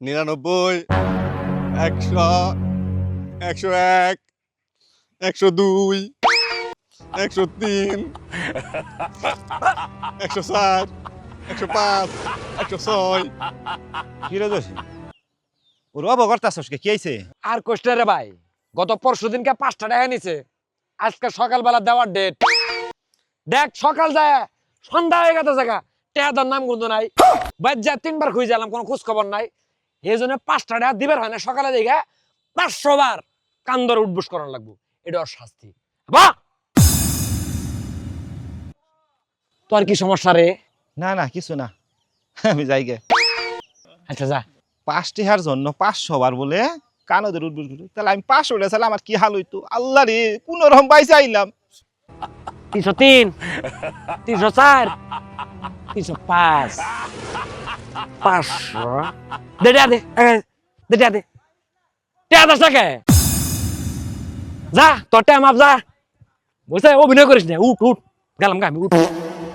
নিরানব্বই একশো একশো এক একশো দুই একশো তিন একশো চার একশো পাঁচ একশো ছয়। কি রে দোষ ওর অবকর্তা কে? কি আইছে আর কোষ্টা রে ভাই গত পরশু দিনকে পাঁচটা টাকা নিছে আজকে সকালবেলা দেওয়ার ডেট দেখ সকাল যায় সন্ধ্যা হয়ে গেছে জায়গা টেহাদার নাম গুন্ধ নাই। বাদ যা তিনবার খুঁজে এলাম কোনো খোঁজ খবর নাই। এই জন্য পাঁচটা টাকা দিবার হয় না সকালে দেখে পাঁচশো বার কান্দর উঠবুস করানো লাগবো। এটা ওর শাস্তি। বা তোর কি সমস্যা রে? না না কিছু না। আমি যাই গে। আচ্ছা যা। পাঁচটি হার জন্য পাঁচশো বার বলে কানদের উঠবুস তাহলে আমি পাঁচশো উঠে তাহলে আমার কি হাল হইতো? আল্লাহ রে কোন রকম পাইছে আইলাম। তিনশো তিন তিনশো চার তিনশো পাঁচ। পাঁচশো। দে দে দে দে টেয়া দশ টাকা যা, তোর টাইম আপ যা। বুঝছে অভিনয় করিস না। উঠ উঠ। গেলাম গা আমি, উঠ।